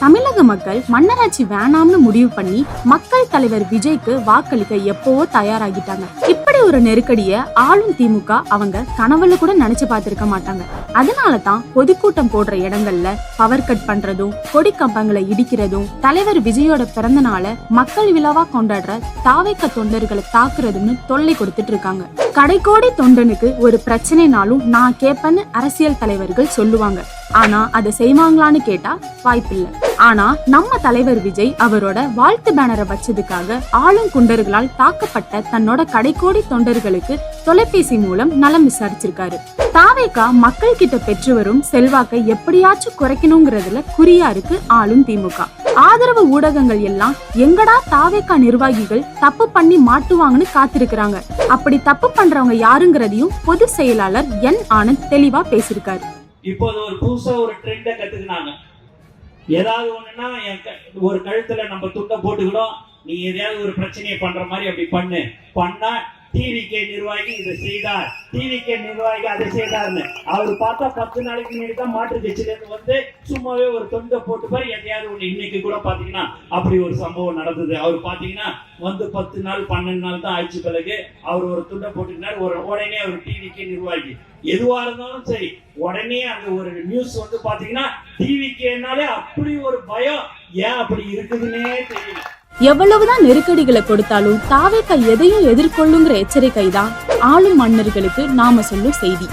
தமிழக மக்கள் மன்னராட்சி வேணாம்னு முடிவு பண்ணி மக்கள் தலைவர் விஜய்க்கு வாக்களிக்க எப்பவோ தயாராகிட்டாங்க. இப்படி ஒரு நெருக்கடிய ஆளும் திமுக அவங்க கனவுல கூட நினைச்சு பார்த்திருக்க மாட்டாங்க. அதனால தான் பொதுக்கூட்டம் போடுற இடங்கள்ல பவர் கட் பண்றதும் கொடி கம்பங்களை இடிக்கிறதும் தலைவர் விஜயோட பிறந்த மக்கள் விழாவா கொண்டாடுற தாவைக்க தொண்டர்களை தாக்குறதுன்னு தொல்லை கொடுத்துட்டு இருக்காங்க. கடைக்கோடி தொண்டனுக்கு ஒரு பிரச்சனைனாலும் நான் கேட்பேன்னு அரசியல் தலைவர்கள் சொல்லுவாங்க. ஆனா அதை செய்வாங்களான்னு கேட்டா வாய்ப்பில்லை. ஆனா நம்ம தலைவர் விஜய் அவரோட வாழ்த்து பேனரை வச்சதுக்காக ஆளும் குண்டர்களால் தாக்கப்பட்ட தன்னோட கடைக்கோடி தொண்டர்களுக்கு தொலைபேசி மூலம் நலம் விசாரிச்சிருக்காரு. தாவேக்கா மக்கள் கிட்ட பெற்று வரும் செல்வாக்கை எப்படியாச்சும் குறைக்கணுங்கிறதுல குறியா இருக்கு ஆளும் திமுக. ஆதரவு ஊடகங்கள் எல்லாம் எங்கடா தாவேக்கா நிர்வாகிகள் தப்பு பண்ணி மாட்டுவாங்கன்னு காத்திருக்கிறாங்க. அப்படி தப்பு பண்றவங்க யாருங்கிறதையும் பொது செயலாளர் என் ஆனந்த் தெளிவா பேசியிருக்காரு. இப்போது ஒரு புதுசா ஒரு ட்ரெண்ட கத்துக்கினாங்க. ஏதாவது ஒண்ணுன்னா ஒரு கழுத்துல நம்ம துண்டை போட்டுக்கிடும். நீ எதையாவது ஒரு பிரச்சனையை பண்ற மாதிரி அப்படி பண்ணு. பண்ணா டிவிகே நிர்வாகி இதை செய்தார். டிவிகே நிர்வாகி அதை செய்தார்னு. அவர் பார்த்தா பத்து நாளைக்கு முன்னாடி தான் மாற்று கட்சியிலேருந்து வந்து சும்மாவே ஒரு தொண்டை போட்டு போய் எதையாவது ஒன்று இன்னைக்கு கூட பார்த்தீங்கன்னா அப்படி ஒரு சம்பவம் நடந்தது. அவர் பார்த்தீங்கன்னா வந்து பத்து நாள் பன்னெண்டு நாள் தான் ஆயிடுச்சு பிறகு அவர் ஒரு துண்டை போட்டுக்கினார் ஒரு உடனே அவர் டிவிகே நிர்வாகி. எதுவாக இருந்தாலும் சரி உடனே அந்த ஒரு நியூஸ் வந்து பார்த்தீங்கன்னா டிவிக்கேனாலே அப்படி ஒரு பயம் ஏன் அப்படி இருக்குதுன்னே தெரியல. எவ்வளவுதான் நெருக்கடிகளை கொடுத்தாலும் தாவேக்கா எதையும் எதிர்கொள்ளுங்கிற எச்சரிக்கை தான் ஆளும் மன்னர்களுக்கு நாம சொல்லும் செய்தி.